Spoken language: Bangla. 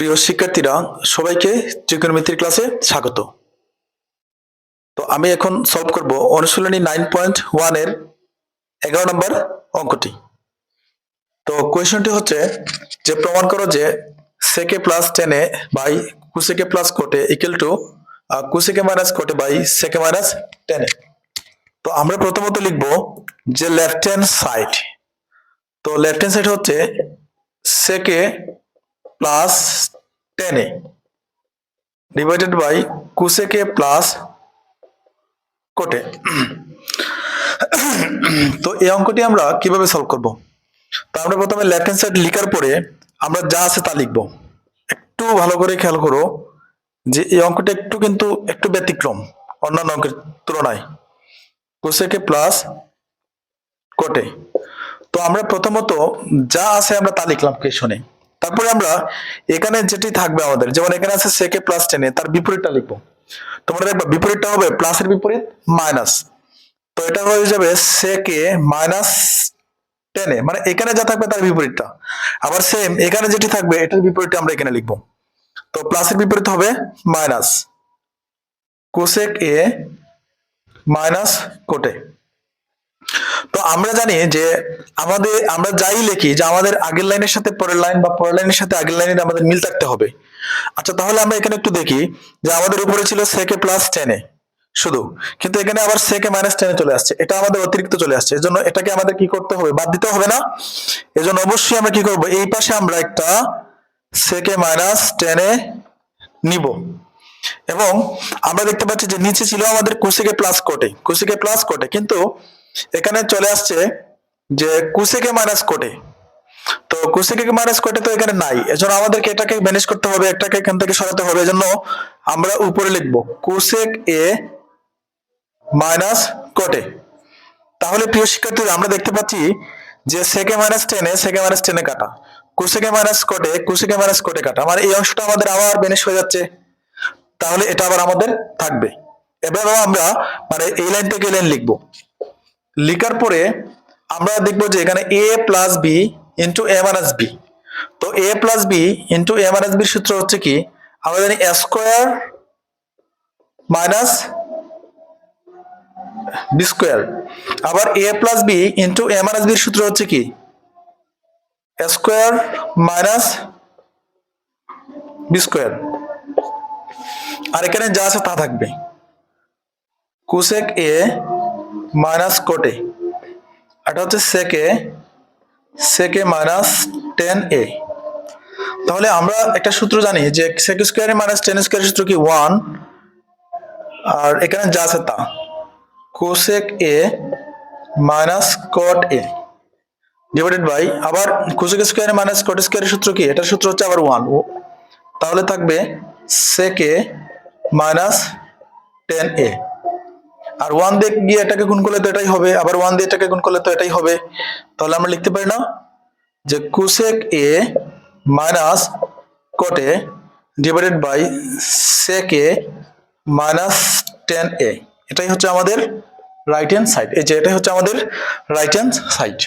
প্রিয় শিক্ষার্থীরা, সবাইকে ত্রিকোণমিতির ক্লাসে স্বাগত। তো আমি এখন সলভ করব অনুশীলনী নাইন পয়েন্ট ওয়ানের এগারো নম্বর অঙ্কটি। তো কোয়েশনটি হচ্ছে যে প্রমাণ করো যে sec A plus tan A by cosec A plus cot A equal to cosec A minus cot A by sec A minus tan A তো আমরা প্রথমত লিখব যে লেফট হ্যান্ড সাইড তো লেফট হ্যান্ড সাইড হচ্ছে sec A plus tan A. Divided by cosec A plus cot A তো এই অঙ্কটি আমরা কীভাবে সলভ করব? তো আমরা প্রথমে লেফট হ্যান্ড সাইড লিখার পরে আমরা যা আছে তা লিখব। একটু ভালো করে খেয়াল করো যে এই অঙ্কটা একটু কিন্তু একটু ব্যতিক্রম, অন্যান্য অঙ্কের তুলনায়। কোসেকে প্লাস কোটে তো আমরা প্রথমত যা আছে আমরা তা লিখলাম কেশনে তারপরে আমরা এখানে যেটি থাকবে আমাদের, যেমন এখানে আছে সেকে প্লাস টেনে তার বিপরীতটা লিখব। তোমরা দেখবা, বিপরীতটা হবে প্লাসের বিপরীত মাইনাস তো এটা হয়ে যাবে সেকে মাইনাস টেনে মানে এখানে যা থাকবে তার বিপরীতটা। আবার সেম এখানে যেটি থাকবে, এটার বিপরীতটা আমরা এখানে লিখব। তো প্লাসের বিপরীত হবে minus cosec A minus cot A. আমরা জানি যে আমাদের, আমরা যাই লিখি যে আমাদের আগের লাইনের সাথে পরের লাইন বা পরের লাইনের সাথে আগের লাইনের আমাদের মিল থাকতে হবে। আচ্ছা তাহলে আমরা এখানে একটু দেখি যে আমাদের উপরে ছিল সেকে প্লাস টেনে শুধু। কিন্তু এখানে আবার সেকে মাইনাস টেনে চলে আসছে। এটা আমাদের অতিরিক্ত চলে আসছে। এজন্য এটাকে আমাদের কি করতে হবে? বাদ দিতে হবে না। এজন্য অবশ্যই আমরা কি করব? এই পাশে আমরা একটা সেকে মাইনাস টেনে নিব। এবং আমরা দেখতে পাচ্ছি যে নিচে ছিল আমাদের কুসিকে প্লাস কোটে কুসিকে প্লাস কোটে কিন্তু এখানে চলে আসছে যে কুসেকে মাইনাস কোটে তো কুসেকে মাইনাস কোটে তো এখানে নাই। এজন্য আমাদেরকে এটাকে ম্যানেজ করতে হবে একটাকে এখান থেকে সরাতে হবে। এজন্য আমরা উপরে লিখব, কুসেক এ মাইনাস কোটে তাহলে প্রিয় শিক্ষার্থীরা, আমরা দেখতে পাচ্ছি যে সেকে মাইনাস টেনে সেকে মাইনাস টেনে কাটা। কুসেকে মাইনাস কোটে কুসেকে মাইনাস কোটে কাটা। মানে এই অংশটা আমাদের আবার বেনিশ হয়ে যাচ্ছে। তাহলে এটা আবার আমাদের থাকবে। এবারও আমরা মানে এই লাইন থেকে এই লাইন লিখব। লিখার পরে আমরা দেখব যে এখানে A plus B into A B তো A plus B into A minus সূত্র হচ্ছে কি? আমরা জানি স্কোয়ার মাইনাস বি স্কোয়ার আবার A plus B into A minus সূত্র হচ্ছে কি? স্কোয়ার মাইনাস বি স্কোয়ার আর এখানে যা আছে তা থাকবে। কুসেক এ মাইনাস কোটে এটা হচ্ছে সেকে সেকে মাইনাস টেন এ তাহলে আমরা একটা সূত্র জানি যে সেক স্কোয়ারে মাইনাস টেন স্কোয়ারের সূত্র কি? ওয়ান আর এখানে যা আছে তা। Cosec A minus cot A divided by আবার cosec square A minus cot স্কোয়ারের সূত্র কি? এটার সূত্র হচ্ছে আবার ওয়ান তাহলে থাকবে sec A minus tan A R one দিয়ে গিয়ে এটাকে গুণ করলে তো এটাই হবে, আবার ওয়ান দিয়ে এটাকে গুণ করলে তো এটাই হবে। তাহলে আমরা লিখতে পারি না যে cosec A minus cot A divided by sec A minus tan A এটাই হচ্ছে আমাদের রাইট হ্যান্ড সাইড এই যে এটাই হচ্ছে আমাদের রাইট হ্যান্ড সাইড